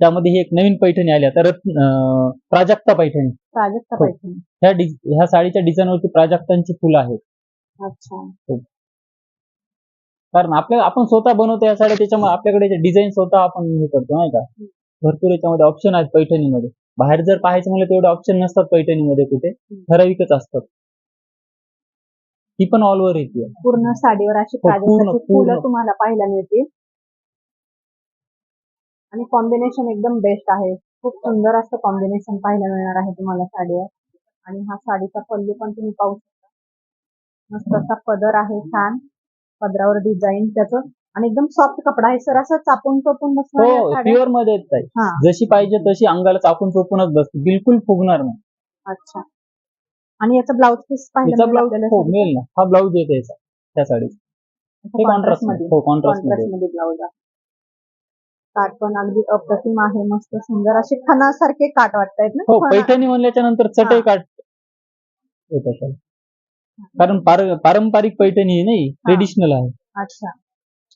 त्यामध्ये ही एक नवीन पैठणी आली. आता रत्न अं, प्राजक्ता पैठणी. प्राजक्ता हो. पैठणी. ह्या डिझ- ह्या साडीच्या डिझाईनवरती प्राजक्तांची फुलं आहेत. अच्छा. कारण आपल्याला आपण स्वतः बनवतो या साड्या त्याच्यामुळे आपल्याकडे डिझाईन स्वतः आपण हे करतो नाही का? भरपूर याच्यामध्ये ऑप्शन आहेत पैठणीमध्ये. बाहेर जर पाहायचं म्हणलं तेवढे ऑप्शन नसतात पैठणीमध्ये कुठे. ठराविकच असतात. ती पण ऑल ओव्हर येते. पूर्ण साडीवर अशी हो, पूर्ण- प्राजक्ताची फुलं पूर्ण. तुम्हाला पाहायला मिळतील. आणि कॉम्बिनेशन एकदम बेस्ट आहे. खूप सुंदर असं कॉम्बिनेशन पाहायला मिळणार आहे तुम्हाला साडीवर आणि हा साडीचा पल्लू पण तुम्ही पाहू शकता. मस्त असा पदर आहे छान. पदरावर डिझाईन त्याचं. आणि एकदम सॉफ्ट कपडा आहे. सर असं चापून चोपून बसणार हो? प्युअरमध्ये हा. जशी पाहिजे तशी अंगाला चापून चोपूनच बसते. बिलकुल फुगणार नाही. अच्छा. आणि याचा ब्लाउज पीस पाहिजे ब्लाऊज हो मिळेल ना. हा ब्लाऊज येते याचा त्या साडीचा. हे कॉन्ट्रास्टमध्ये. हो मध्ये. ब्लाउज आहे. काठ पण अगदी अप्रतिम आहे. मस्त सुंदर असे खणासारखे काठ वाटतायत ना हो खणा. पैठणी म्हणल्याच्या नंतर चटई येत असेल कारण पार- पारंपरिक पैठणी नाही ट्रेडिशनल आहे. अच्छा.